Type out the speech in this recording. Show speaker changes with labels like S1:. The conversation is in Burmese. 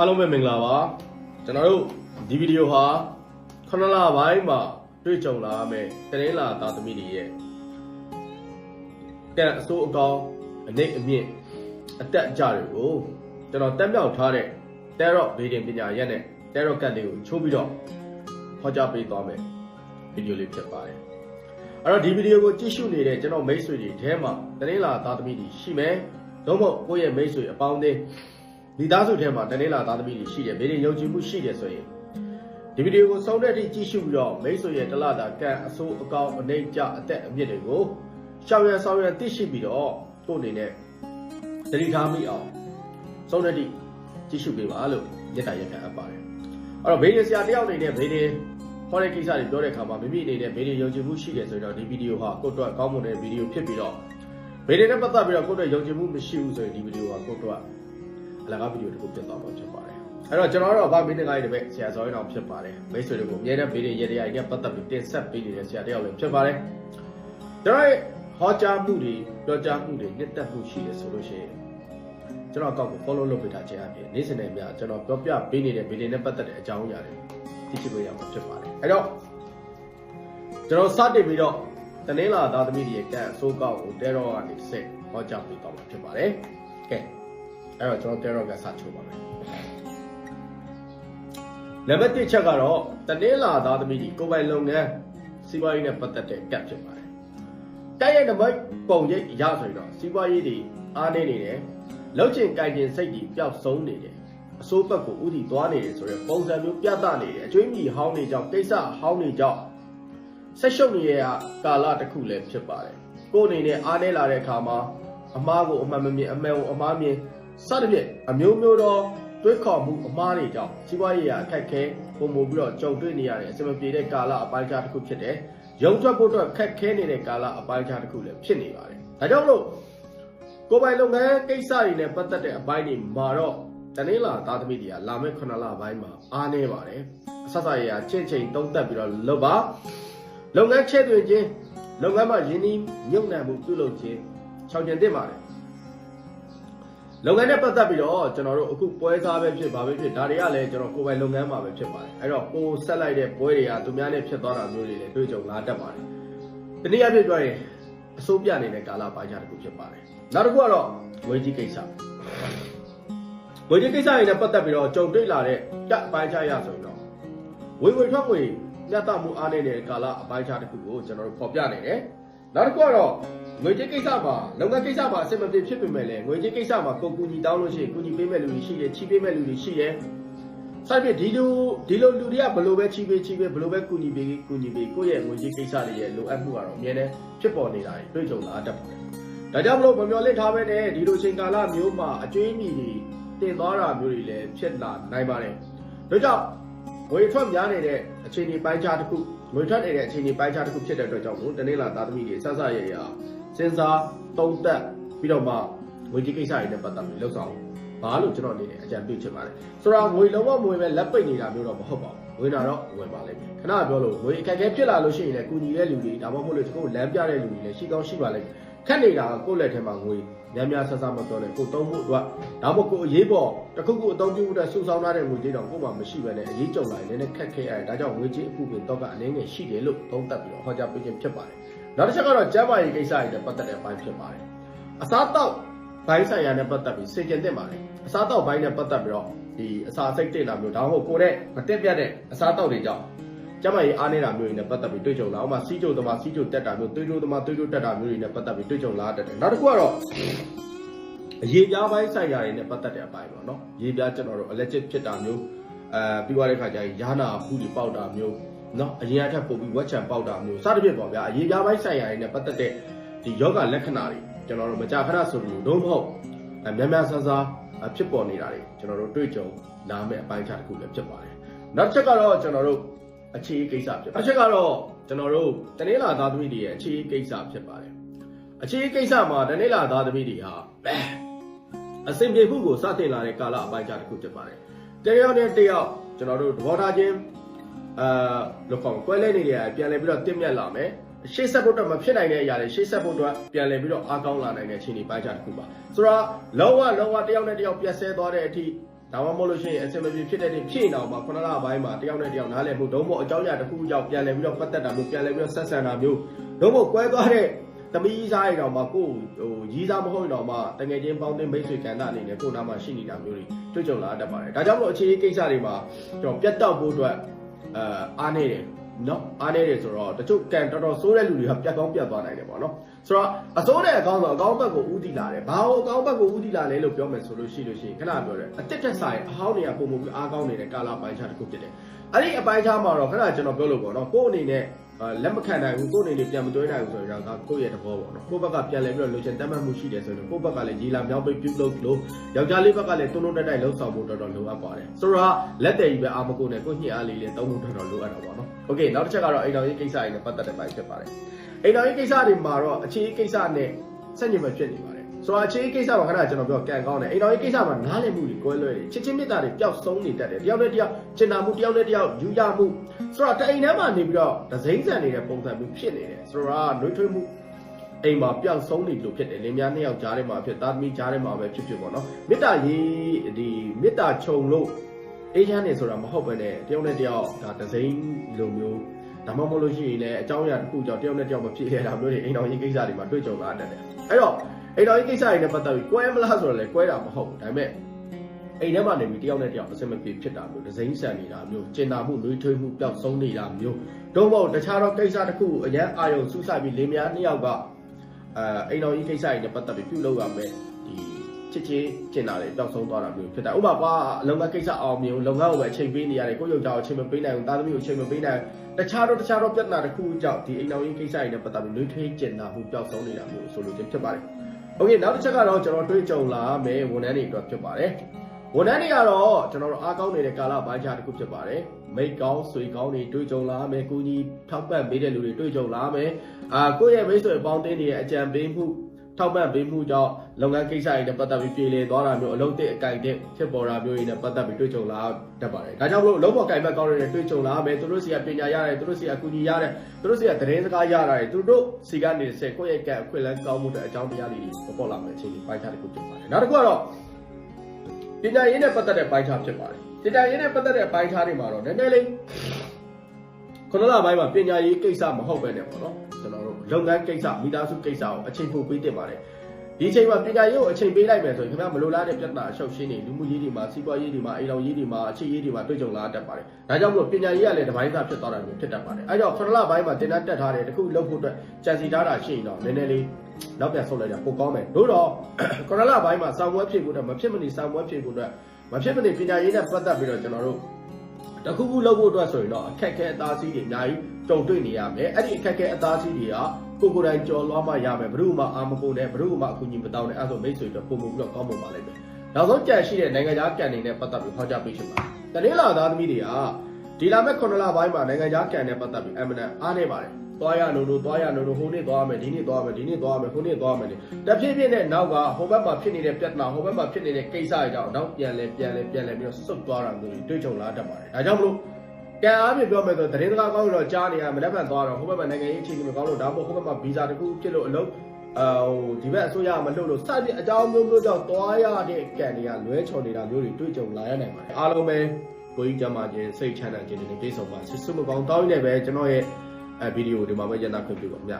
S1: အားလုံးပဲမင်္ဂလာပါကျွန်တော်တို့ဒီဗီဒီယိုဟာခဏလပိုင်းမှာတွေ့ကြုံလာမယ့်တရင်လာသားသမီးတွေရဲ့ကံအစိုးအကောင်းအနိတ်အမြင့်အတက်အကျတွေကိုကျွန်တော်တက်မြောက်ထားတဲ့တဲရော့ဗီဒီယိုပညာရက်နဲ့တဲရော့ကတ်လေးကိုချိုးပြီးတော့ဟောကြားပေးသွားမယ်ဗီဒီယိုလေးဖြစ်ပါတယ်အဲ့တော့ဒီဗီဒီယိုကိုကြည့်ရှုနေတဲ့ကျွန်တော်မိတ်ဆွေတွေထဲမှာတရင်လာသားသမီးတွေရှိမယ်သို့မဟုတ်ကိုယ့်ရဲ့မိတ်ဆွေအပေါင်းအသင်း မိသားစုထဲမှာတနေ့လာသားသမီးတွေရှိတယ်ဘေးရင်ယုံကြည်မှုရှိတယ်ဆိုရင်ဒီဗီဒီယိုကိုဆုံးတဲ့အထိကြည့်ရှုပြီးတော့မိတ်ဆွေရဲ့တလတာကံအဆိုးအကောင်းအနေကြအသက်အမြင့်တွေကိုရှောင်ရံဆောင်ရံသိရှိပြီးတော့ကိုယ့်အနေနဲ့တတိထားမိအောင်ဆုံးတဲ့အထိကြည့်ရှုပေးပါလို့မြတ်တာရက်ခံအပ်ပါတယ်အဲ့တော့ဘေးရင်ဆရာတယောက်အနေနဲ့ဘေးရင်ဟောတဲ့ကိစ္စတွေပြောတဲ့အခါမှာမိမိအနေနဲ့ဘေးရင်ယုံကြည်မှုရှိတယ်ဆိုရင်တော့ဒီဗီဒီယိုဟာကိုယ့်အတွက်ကောင်းမွန်တဲ့ဗီဒီယိုဖြစ်ပြီးတော့ဘေးရင်နဲ့ပတ်သက်ပြီးတော့ကိုယ့်အတွက်ယုံကြည်မှုမရှိဘူးဆိုရင်ဒီဗီဒီယိုဟာကိုယ့်အတွက် အလကားဗီဒီယိုတစ်ခုပြသွားမှာဖြစ်ပါတယ်အဲ့တော့ကျွန်တော်တို့ကဗမင်းတကားကြီးတစ်ပည့်ဆရာဇော်ရင်အောင်ဖြစ်ပါတယ်မိတ်ဆွေတွေကိုအများနဲ့ဗီဒီယိုရေတရားကြီးနဲ့ပတ်သက်ပြီးတင်ဆက်ပေးနေတဲ့ဆရာတယောက်လည်းဖြစ်ပါတယ်ကျွန်တော်ရဲ့ဟောကြားမှုတွေပြောကြားမှုတွေနှစ်သက်မှုရှိတယ်ဆိုလို့ရှိရင်ကျွန်တော်အကောင့်ကို follow လုပ်ပေးတာခြင်းအပြင်နေ့စဉ်နဲ့များကျွန်တော်ပြောပြပေးနေတဲ့ဗီဒီယိုနဲ့ပတ်သက်တဲ့အကြောင်းအရာတွေသိချင်လို့ရမှာဖြစ်ပါတယ်အဲ့တော့ကျွန်တော်စတင်ပြီးတော့တနင်္လာသားသမီးတွေရဲ့ကံအစိုးကောက်ကိုတဲတော့ကနေဆက်ဟောကြားပေးတော့မှာဖြစ်ပါတယ်ကဲ အဲ့တော့ကျွန်တော်တဲရော့ကစချိုးပါမယ်နံပါတ်1ချက်ကတော့တနင်္လာသားသမီးကြီးကိုယ်ပိုင်လုပ်ငန်းစီးပွားရေးနဲ့ပတ်သက်တဲ့ကတ်ဖြစ်ပါတယ်တိုက်ရိုက်နံပါတ်ပုံရိပ်ရဆိုရင်တော့စီးပွားရေးတွေအားနေနေတယ်လောက်ချင်ကြိုင်ချင်စိတ်တွေပျောက်ဆုံးနေတယ်အစိုးဘက်ကိုဥတီသွားနေတယ်ဆိုတော့ပုံစံမျိုးပြသနေတယ်အကျွေးမြီဟောင်းနေကြောင်းကိစ္စဟောင်းနေကြောင်းဆက်ရှုပ်နေတဲ့ကာလတစ်ခုလည်းဖြစ်ပါတယ်ကိုယ်အနေနဲ့အားနေလာတဲ့အခါမှာအမားကိုအမှန်မမြင်အမှန်ကိုအမားမြင် စသဖြင့်အမျိုးမျိုးသောတွေးခေါ်မှုအမားတွေကြောင့်စီးပွားရေးရာအခက်ခဲပုံမှုပြီးတော့ကြုံတွေ့နေရတဲ့အစမပြေတဲ့ကာလအပိုင်းခြားတစ်ခုဖြစ်တယ်။ရုံထွက်ဖို့အတွက်ခက်ခဲနေတဲ့ကာလအပိုင်းခြားတစ်ခုလည်းဖြစ်နေပါတယ်။ဒါကြောင့်မလို့ကိုယ်ပိုင်လုပ်ငန်းကိစ္စတွေနဲ့ပတ်သက်တဲ့အပိုင်းတွေမှာတော့တနင်္လာသားသမီးတွေကလာမယ့်9လပိုင်းမှာအားနေပါတယ်။အဆက်ဆက်ရချင့်ချိန်တုံးတက်ပြီးတော့လုပ်ပါလုပ်ငန်းချဲ့သွင်းခြင်းလုပ်ငန်းမှာရင်းနှီးမြုပ်နှံမှုပြုလုပ်ခြင်းချောင်ကျင်သင့်ပါတယ်။ လုပ်ငန်းနဲ့ပတ်သက်ပြီးတော့ကျွန်တော်တို့အခုပွဲစားပဲဖြစ်ပါပဲဖြစ်ဒါတွေကလည်းကျွန်တော်ကိုယ်ပိုင်လုပ်ငန်းမှာပဲဖြစ်ပါတယ်အဲ့တော့ကိုဆက်လိုက်တဲ့ပွဲတွေကသူများနဲ့ဖြစ်သွားတာမျိုးတွေလည်းတွေ့ကြုံလာတတ်ပါတယ်ဒီနေ့အဖြစ်ပြောရင်အစိုးပြနေတဲ့ကာလပိုင်းခြားတစ်ခုဖြစ်ပါတယ်နောက်တစ်ခုကတော့ငွေကြီးကိစ္စငွေကြီးကိစ္စတွေနဲ့ပတ်သက်ပြီးတော့ကြုံတွေ့လာတဲ့တက်အပိုင်းခြားရဆိုရင်တော့ဝေဝေထွက်ငွေညတ်တမှုအားနေတဲ့ကာလအပိုင်းခြားတစ်ခုကိုကျွန်တော်တို့ဖော်ပြနေတယ်နောက်တစ်ခုကတော့ ငွေကြေးကိစ္စမှာလုပ်ငန်းကိစ္စမှာအဆင်မပြေဖြစ်ပေမဲ့လည်းငွေကြေးကိစ္စမှာကိုယ်ကူညီတောင်းလို့ရှိရင်ကူညီပေးမဲ့လူတွေရှိတယ်ချီးပေးမဲ့လူတွေရှိတယ်။ဆက်ပြီးဒီလိုဒီလိုလူတွေကဘယ်လိုပဲချီးပေးချီးပေးဘယ်လိုပဲကူညီပေးကူညီပေးကိုယ့်ရဲ့ငွေကြေးကိစ္စတွေရဲ့လိုအပ်မှုကတော့အမြဲတမ်းဖြစ်ပေါ်နေတာတွေ့ကြုံလာတတ်ပါတယ်။ဒါကြောင့်မလို့မမျော်လင့်ထားပဲနဲ့ဒီလိုချိန်ကာလမျိုးမှာအကျွေးမြီတွေတင်သွားတာမျိုးတွေလည်းဖြစ်လာနိုင်ပါတယ်။ဒါကြောင့်ငွေထွက်များနေတဲ့အခြေအနေပိုင်းခြားတစ်ခုငွေထွက်နေတဲ့အခြေအနေပိုင်းခြားတစ်ခုဖြစ်တဲ့အတွက်ကြောင့်မို့တနေ့လာသားသမီးတွေဆက်ဆက်ရရ စဉ်းစားသုံးသပ်ပြီးတော့မှငွေကြေးကိစ္စတွေနဲ့ပတ်သက်ပြီးလှုပ်ဆောင်ဘာလို့ကျွန်တော်အနေနဲ့အကြံပြုချင်ပါတယ်ဆိုတော့ငွေလုံးဝမဝင်ပဲလက်ပိတ်နေတာမျိုးတော့မဟုတ်ပါဘူးဝင်တာတော့ဝင်ပါလိမ့်မယ်ခဏပြောလို့ငွေအခက်အခဲဖြစ်လာလို့ရှိရင်လည်းကုညီတဲ့လူတွေဒါမှမဟုတ်လို့ကိုယ်လမ်းပြတဲ့လူတွေလည်းရှိကောင်းရှိပါလိမ့်မယ်ခက်နေတာကကိုယ့်လက်ထဲမှာငွေများများဆဆမပြောနဲ့ကိုယ်သုံးဖို့အတွက်ဒါမှမဟုတ်ကိုယ်အရေးပေါ်တစ်ခုခုအသုံးပြုဖို့အတွက်စုဆောင်းထားတဲ့ငွေကြေးတော့ကိုယ်မှမရှိပဲနဲ့အရေးကြုံလာရင်လည်းခက်ခဲရတယ်ဒါကြောင့်ငွေကြေးအပူပင်တော့ကအနည်းငယ်ရှိတယ်လို့သုံးသပ်ပြီးတော့ဟောကြားပေးခြင်းဖြစ်ပါတယ် နောက်တစ်ချက်ကတော့ကျန်းမာရေးကိစ္စတွေနဲ့ပတ်သက်တဲ့အပိုင်းဖြစ်ပါတယ်။အစားတောက်ဘိုင်းဆိုင်ရာနဲ့ပတ်သက်ပြီးစေကျင်သင့်ပါတယ်။အစားတောက်ဘိုင်းနဲ့ပတ်သက်ပြီးတော့ဒီအစာစိတ်တင်တာမျိုးဒါမှမဟုတ်ကိုယ်နဲ့မတက်ပြတ်တဲ့အစားတောက်တွေကြောင့်ကျန်းမာရေးအားနေတာမျိုးတွေနဲ့ပတ်သက်ပြီးတွေ့ကြုံလာအောင်မှစီးကြိုသမားစီးကြိုတက်တာမျိုးသွေးကြိုသမားသွေးကြိုတက်တာမျိုးတွေနဲ့ပတ်သက်ပြီးတွေ့ကြုံလာတတ်တယ်။နောက်တစ်ခုကတော့အရေးပြားပိုင်းဆိုင်ရာတွေနဲ့ပတ်သက်တဲ့အပိုင်းပေါ့နော်။ရေးပြားကျွန်တော်တို့ allergic ဖြစ်တာမျိုးအဲပြီးသွားတဲ့ခါကျရင်ယာနာဖူးတွေပေါက်တာမျိုး နော်အရင်အထက်ပို့ပြီးဝက်ချံပေါက်တာမျိုးစသဖြင့်ပေါ့ဗျာအရေးပြားပိုင်းဆိုင်ရာတွေနဲ့ပတ်သက်တဲ့ဒီယောဂလက္ခဏာတွေကျွန်တော်တို့မကြာခဏဆိုလို့တော့မဟုတ်အများများဆန်းဆန်းဖြစ်ပေါ်နေတာတွေကျွန်တော်တို့တွေ့ကြုံလာမယ့်အပိုင်းခြားတစ်ခုလည်းဖြစ်ပါတယ်နောက်တစ်ချက်ကတော့ကျွန်တော်တို့အခြေအကိစ္စဖြစ်အချက်ကတော့ကျွန်တော်တို့တနေ့လာသားသမီးတွေရဲ့အခြေအကိစ္စဖြစ်ပါတယ်အခြေအကိစ္စမှာတနေ့လာသားသမီးတွေဟာအစဉ်ပြေမှုကိုစတင်လာတဲ့ကာလအပိုင်းခြားတစ်ခုဖြစ်ပါတယ်တယောက်နဲ့တယောက်ကျွန်တော်တို့သဘောထားချင်း အာလောက်ကောင်ကွဲလဲနေနေရပြန်လဲပြီးတော့တင့်မြတ်လာမယ်ရှေ့ဆက်ဖို့တော့မဖြစ်နိုင်တဲ့အရာတွေရှေ့ဆက်ဖို့တော့ပြန်လဲပြီးတော့အားကောင်းလာနိုင်တဲ့အခြေအနေပိုင်းခြားတစ်ခုပါဆိုတော့လောကလောကတယောက်နဲ့တယောက်ပြက်ဆဲသွားတဲ့အထိဒါမှမဟုတ်လို့ရှိရင်အစင်မပြေဖြစ်တဲ့ဖြစ်နေအောင်မှာခုနလပိုင်းမှာတယောက်နဲ့တယောက်နားလည်မှုဒုံမို့အကြောင်းအရာတစ်ခုခုကြောင့်ပြန်လည်ပြီးတော့ပတ်သက်တာမျိုးပြန်လည်ပြီးတော့ဆက်ဆံတာမျိုးဒုံမို့ကွဲသွားတဲ့သမီးစားရတော့မှကိုဟိုရီးစားမဟုတ်ရင်တော့မှတငယ်ချင်းပေါင်းတဲ့မိတ်ဆွေကဏ္ဍအနေနဲ့ကိုနာမှာရှိနေတာမျိုးတွေတွေ့ကြုံလာတတ်ပါတယ်ဒါကြောင့်မလို့အခြေအကိစ္စတွေမှာကျွန်တော်ပြတ်တောက်ဖို့အတွက် အဲအားနေတယ်နော်အားနေတယ်ဆိုတော့တချို့ကန်တော်တော်ဆိုးတဲ့လူတွေကပြတ်ကောင်းပြတ်သွားနိုင်တယ်ပေါ့နော်ဆိုတော့အစိုးတဲ့အကောင်းတော့အကောင်းဘက်ကိုဥတည်လာတယ်ဘာလို့အကောင်းဘက်ကိုဥတည်လာလဲလို့ပြောမယ်ဆိုလို့ရှိလို့ရှိရင်ခဏပြောတယ်အတက်တက်ဆိုင်အဟောင်းတွေကပုံမှုပြီးအားကောင်းနေတဲ့ကာလာပိုင်းခြားတစ်ခုဖြစ်တယ်အဲ့ဒီအပိုင်းခြားမှာတော့ခဏကျွန်တော်ပြောလို့ပေါ့နော်ကိုယ့်အနေနဲ့ လက်မခံနိုင်ဘူးကိုယ့်အနေနဲ့ပြန်မတွဲနိုင်ဘူးဆိုတော့ဒါကကိုယ့်ရဲ့သဘောပေါ့နော်ကိုယ့်ဘက်ကပြန်လဲပြီးတော့လိုချင်တတ်မှတ်မှုရှိတယ်ဆိုတော့ကိုယ့်ဘက်ကလည်းရီလာမြောင်းပိတ်ပြုတ်လို့လို့ယောက်ျားလေးဘက်ကလည်းတွန်းတွန်းတိုက်တိုက်လှုပ်ဆောင်ဖို့တော်တော်လိုအပ်ပါတယ်ဆိုတော့လက်တယ်ကြီးပဲအာမကိုနဲ့ကိုယ့်ညှိအားလေးလေးသုံးဖို့တော်တော်လိုအပ်တာပေါ့နော်โอเคနောက်တစ်ချက်ကတော့အိမ်တော်ရေးကိစ္စတွေနဲ့ပတ်သက်တဲ့ပိုင်းဖြစ်ပါတယ်အိမ်တော်ရေးကိစ္စတွေမှာတော့အခြေကိစ္စနဲ့ဆက်ညင်မဖြစ်နေပါတယ် ယ် ဆိုတော့အခြေကိစ္စမှာခဏကျွန်တော်ပြောကန်ကောင်းတယ်အိမ်တော်ရေးကိစ္စမှာနားလည်မှုတွေကွဲလွဲတယ်ချစ်ချင်းမြတ်တာတွေပျောက်ဆုံးနေတတ်တယ်တယောက်နဲ့တယောက်ကျင်နာမှုတယောက်နဲ့တယောက်ယူရမှုဆိုတော့တအိမ်ထဲမှာနေပြီးတော့ဒစိမ့်ဆန်နေတဲ့ပုံစံမျိုးဖြစ်နေတယ်ဆိုတော့နှွေးထွေးမှုအိမ်မှာပျောက်ဆုံးနေလို့ဖြစ်တယ်လင်မယားနှစ်ယောက်ကြားထဲမှာဖြစ်သားသမီးကြားထဲမှာပဲဖြစ်ဖြစ်ပေါ့နော်မေတ္တာရေးဒီမေတ္တာခြုံလို့အေးချမ်းနေဆိုတာမဟုတ်ပဲနဲ့တယောက်နဲ့တယောက်ဒါဒစိမ့်လိုမျိုးဒါမှမဟုတ်လို့ရှိရင်လည်းအကြောင်းအရာတစ်ခုကြောင့်တယောက်နဲ့တယောက်မဖြစ်ခဲ့တာမျိုးတွေအိမ်တော်ရေးကိစ္စတွေမှာတွေ့ကြုံလာတတ်တယ်အဲ့တော့ အိမ်တော်ရေးကိစ္စတွေနဲ့ပတ်သက်ပြီးကွဲမလားဆိုတော့လေကွဲတာမဟုတ်ဘူးဒါပေမဲ့အိမ်ထဲမှာနေပြီးတယောက်နဲ့တယောက်အစမပြေဖြစ်တာမျိုးဒစိမ့်ဆန်နေတာမျိုးကျင်နာမှုနှွေးထွေးမှုပျောက်ဆုံးနေတာမျိုးတော့မဟုတ်တခြားတော့ကိစ္စတစ်ခုအရန်အာယုံစူးစိုက်ပြီးလင်မယားနှစ်ယောက်ကအဲအိမ်တော်ရေးကိစ္စတွေနဲ့ပတ်သက်ပြီးပြုလုပ်ရမယ်ဒီချစ်ချင်းကျင်တာတွေပျောက်ဆုံးသွားတာမျိုးဖြစ်တာဥပမာကွာအလုံငန်းကိစ္စအောင်မြင်လုပ်ငန်းကိုပဲအချိန်ပေးနေရတယ်ကိုယ့်ယောက်ျားကိုအချိန်မပေးနိုင်ဘူးသားသမီးကိုအချိန်မပေးနိုင်ဘူးတခြားတော့တခြားတော့ပြဿနာတစ်ခုကြောင့်ဒီအိမ်တော်ရေးကိစ္စတွေနဲ့ပတ်သက်ပြီးနှွေးထွေးကျင်နာမှုပျောက်ဆုံးနေတာမျိုးဆိုလို့ချင်းဖြစ်ပါတယ် โอเคနောက်တစ်ချက်ကတော့ကျွန်တော်တွေးကြုံလာမယ်ဝန်ထမ်းတွေအတွက်ဖြစ်ပါတယ်ဝန်ထမ်းတွေကတော့ကျွန်တော်တို့အားကောင်းနေတဲ့ကာလပိုင်းခြားတစ်ခုဖြစ်ပါတယ်မိတ်ကောင်းဆွေကောင်းတွေတွေးကြုံလာမယ်ကိုကြီးထောက်ပံ့ပေးတဲ့လူတွေတွေးကြုံလာမယ်အာကိုယ့်ရဲ့မိတ်ဆွေအပေါင်းအသင်းတွေရဲ့အကြံပေးမှု ထောက်ပံ့ပေးမှုကြောင့်လုပ်ငန်းကိစ္စတွေနဲ့ပတ်သက်ပြီးပြည်လည်သွားတာမျိုးအလုံးတစ်အကြိုက်တဲ့ဖြစ်ပေါ်တာမျိုးတွေနဲ့ပတ်သက်ပြီးတွေးကြုံလာတတ်ပါတယ်ဒါကြောင့်မလို့အလုံးပေါ်ကြိုင်ဘက်ကောင်းတွေတွေးကြုံလာမယ်သူတို့စီကပညာရတယ်သူတို့စီကအကူအညီရတယ်သူတို့စီကသတင်းစကားရတာတွေသူတို့စီကနေဆက်ကိုယ့်ရဲ့ကံအခွင့်အလမ်းကောင်းမှုတဲ့အကြောင်းတရားတွေပေါ်လာမယ်အချိန်ဒီပိုင်းခြားတစ်ခုဖြစ်ပါတယ်နောက်တစ်ခုကတော့ပညာရေးနဲ့ပတ်သက်တဲ့ပိုင်းခြားဖြစ်ပါတယ်ပညာရေးနဲ့ပတ်သက်တဲ့ပိုင်းခြားတွေမှာတော့နည်းနည်းလေးခုနလပိုင်းမှာပညာရေးကိစ္စမဟုတ်ပဲねပေါ့နော်ကျွန်တော်တို့ လုပ်ငန်းကိစ္စမိသားစုကိစ္စကိုအချိန်ပိုပေးတင်ပါတယ်ဒီအချိန်မှာပညာရေးကိုအချိန်ပေးလိုက်မယ်ဆိုရင်ခင်ဗျားမလိုလားတဲ့ပြဿနာအရှုပ်ရှင်းနေလူမှုရေးတွေမှာစီးပွားရေးတွေမှာအိမ်တော်ရေးတွေမှာအခြေရေးတွေမှာတွေ့ကြုံလာတတ်ပါတယ်ဒါကြောင့်မို့ပညာရေးကလည်းတစ်ပိုင်းသားဖြစ်သွားတာမျိုးဖြစ်တတ်ပါတယ်အဲကြောင့်ခုနလပိုင်းမှာတင်တန်းတက်ထားတယ်တခုလုပ်ဖို့အတွက်ကြံစီထားတာရှိရင်တော့နည်းနည်းလေးနောက်ပြန်ဆုတ်လိုက်တာပိုကောင်းမယ်တို့တော့ခုနလပိုင်းမှာစာမွေးဖြည့်ဖို့အတွက်မဖြစ်မနေစာမွေးဖြည့်ဖို့အတွက်မဖြစ်မနေပညာရေးနဲ့ပတ်သက်ပြီးတော့ကျွန်တော်တို့ တခုခုလုပ်ဖို့အတွက်ဆိုရင်တော့အခက်ခဲအသားစီးတွေအများကြီးကြုံတွေ့နေရမယ်အဲ့ဒီအခက်ခဲအသားစီးတွေကကိုကိုယ်တိုင်ကြော်လွှားမှရမယ်ဘယ်သူမှအာမကုန်နဲ့ဘယ်သူမှအကူအညီမတောင်းနဲ့အဲ့ဆိုမိတ်ဆွေတို့ပုံမှုပြီးတော့ကောင်းပုံပါလိမ့်မယ်နောက်ဆုံးကြံရှိတဲ့နိုင်ငံခြားကန်တွေနဲ့ပတ်သက်ပြီးဟောကြားပေးချင်ပါတယ်တနင်္လာသားသမီးတွေက ဒီလာမဲ့9လပိုင်းမှာနိုင်ငံခြားကန်နဲ့ပတ်သက်ပြီးအမနန်အားနေပါတယ်သွားရလို့လို့သွားရလို့လို့ဟိုနေ့သွားမယ်ဒီနေ့သွားမယ်ဒီနေ့သွားမယ်ဟိုနေ့သွားမယ်တဖြည်းဖြည်းနဲ့နောက်ကဟိုဘက်မှာဖြစ်နေတဲ့ပြဿနာဟိုဘက်မှာဖြစ်နေတဲ့ကိစ္စတွေကြောင့်နောက်ပြန်လဲပြန်လဲပြန်လဲပြီးတော့ဆုတ်သွားတာမျိုးတွေတွေ့ကြုံလာတတ်ပါတယ်ဒါကြောင့်မလို့ကံအားဖြင့်ပြောမယ်ဆိုသတင်းစကားကောင်းတော့ကြားနေရမလက်ဖန်သွားတော့ဟိုဘက်မှာနိုင်ငံရေးအခြေအနေမကောင်းလို့ဒါမှမဟုတ်ဟိုဘက်မှာဗီဇာတခုဖြစ်လို့အလုပ်အာဟိုဒီဘက်အစိုးရမလှုပ်လို့စသဖြင့်အကြောင်းမျိုးမျိုးကြောင့်သွားရတဲ့ကံတွေကလွဲချော်နေတာမျိုးတွေတွေ့ကြုံလာရနိုင်ပါတယ်အားလုံးပဲ ကိုကြီးကြမှာခြင်းစိတ်ချမ်းသာခြင်းတွေနဲ့ပြည့်စုံပါဆွတ်မကောင်းတောင်းနေပဲကျွန်တော်ရဲ့အဲဗီဒီယိုဒီမှာပဲရန်တာခွင့်ပြုပါခင်ဗျ